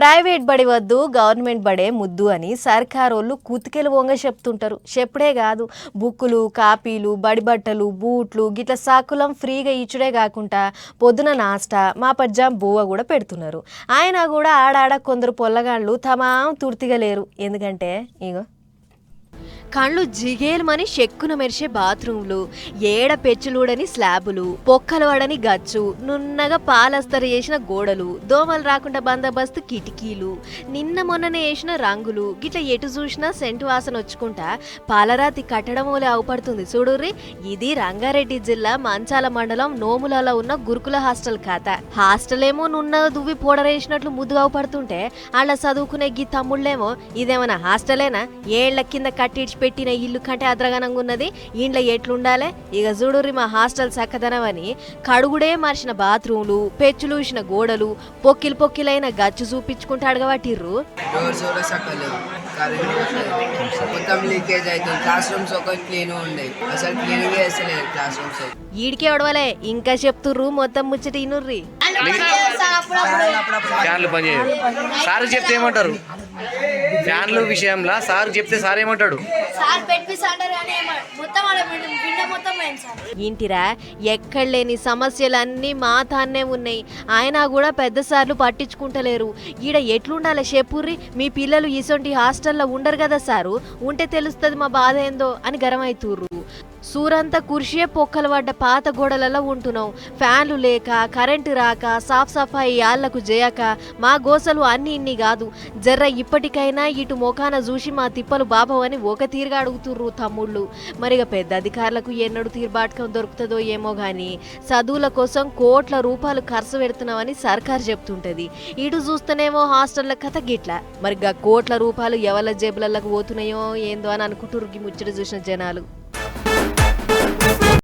Private బడి వద్దు government బడే ముద్దు అని సర్కారోళ్ళు కుతికెలు వంగ చెప్తుంటారు. చెప్పుడే కాదు బుక్కులు కాపీలు బడి బట్టలు బూట్లు గిట్ల సాకులం ఫ్రీగా ఇచ్చుడే కాకుండా పొద్దున నాస్టా మా పజ్జాం బువ్వ కూడా పెడుతున్నారు. ఆయన కూడా ఆడాడ కొందరు పొల్లగాళ్ళు తమాం తుర్తిగా లేరు. ఎందుకంటే ఇగో కళ్ళు జిగేలుమని చెక్కున మెరిసే బాత్రూంలు ఏడ పెచ్చులూడని స్లాబులు పొక్కలు వడని గచ్చు నున్నగా పాలస్తరు చేసిన గోడలు దోమలు రాకుండా బందోబస్తు కిటికీలు నిన్న మొన్ననే వేసిన రంగులు గిట్ల ఎటు చూసినా సెంటు వాసన వచ్చుకుంటా పాలరాతి కట్టడం వలె అవుపడుతుంది. చూడుర్రి ఇది రంగారెడ్డి జిల్లా మంచాల మండలం నోములలో ఉన్న గురుకుల హాస్టల్ ఖాతా. హాస్టల్ ఏమో నున్న దువ్వి పోడరేసినట్లు ముద్దుగా అవుపడుతుంటే అలా చదువుకునే గీ తమ్ముళ్ళేమో ఇదేమన్నా హాస్టలేనా? ఏళ్ళ కింద కట్టిడిచి పెట్టిన ఇల్లు కంటే అద్రగనంగా ఉన్నది ఇంట్లో ఎట్లుండాలే? ఇక చూడుర్రి మా హాస్టల్ చక్కదనం అని కడుగుడే మార్చిన బాత్రూమ్లు పెచ్చులూసిన గోడలు పొక్కిలు పొక్కిలైన గచ్చు చూపించుకుంటూ అడగబట్టిర్రు డోర్స్ కూడా సక్కలేవు కరెంట్ పోతుంది. మొత్తం లీకేజ్ అవుతుంది. క్లాస్ రూమ్స్ ఒక క్లీన్ ఉండేవి అసలు క్లీన్ చేస్తలేదు క్లాస్ రూమ్స్ అయితే. ఈడికే ఒడవలే ఇంకా చెప్తుర్రు మొత్తం ముచ్చట ఇనుర్రి. ఫ్యాన్లు పనిచేయవు సార్ చెప్తే ఏమంటారు? ఫ్యాన్ల విషయంలో సార్ చెప్తే సార్ ఏమంటాడు సార్ కానీ మొత్తం ఏంటిరా? ఇంటిరా ఎక్కడ లేని సమస్యలన్నీ మా తాన్నే ఉన్నాయి. ఆయన కూడా పెద్ద సార్లు పట్టించుకుంటలేరు. ఈడ ఎట్లుండాలి చెప్పుర్రి మీ పిల్లలు ఇసొంటి హాస్టల్లో ఉండరు కదా సారు? ఉంటే తెలుస్తుంది మా బాధ ఏందో అని గరమైతుర్రు. సూరంతా కుర్షియే పొక్కలు పడ్డ పాత గోడలలో ఉంటున్నాం. ఫ్యాన్లు లేక కరెంటు రాక సాఫ్ సఫాయి యాళ్ళకు చేయక మా గోసలు అన్ని ఇన్ని కాదు. జర్ర ఇప్పటికైనా ఇటు మొఖాన చూసి మా తిప్పలు బాబవని ఒక తీరుగా అడుగుతుర్రు తమ్ముళ్ళు. మరిగా పెద్ద అధికారులకు ఎన్నడు తీర్బాటకం దొరుకుతుందో ఏమో కానీ చదువుల కోసం కోట్ల రూపాయలు ఖర్చు పెడుతున్నామని సర్కారు చెప్తుంటది. ఇటు చూస్తేనేమో హాస్టళ్ళ కథ గిట్లా. మరి కోట్ల రూపాయలు ఎవల జేబులలోకి పోతున్నాయో ఏందో అని అనుకుంటుర్రు ముచ్చట చూసిన జనాలు.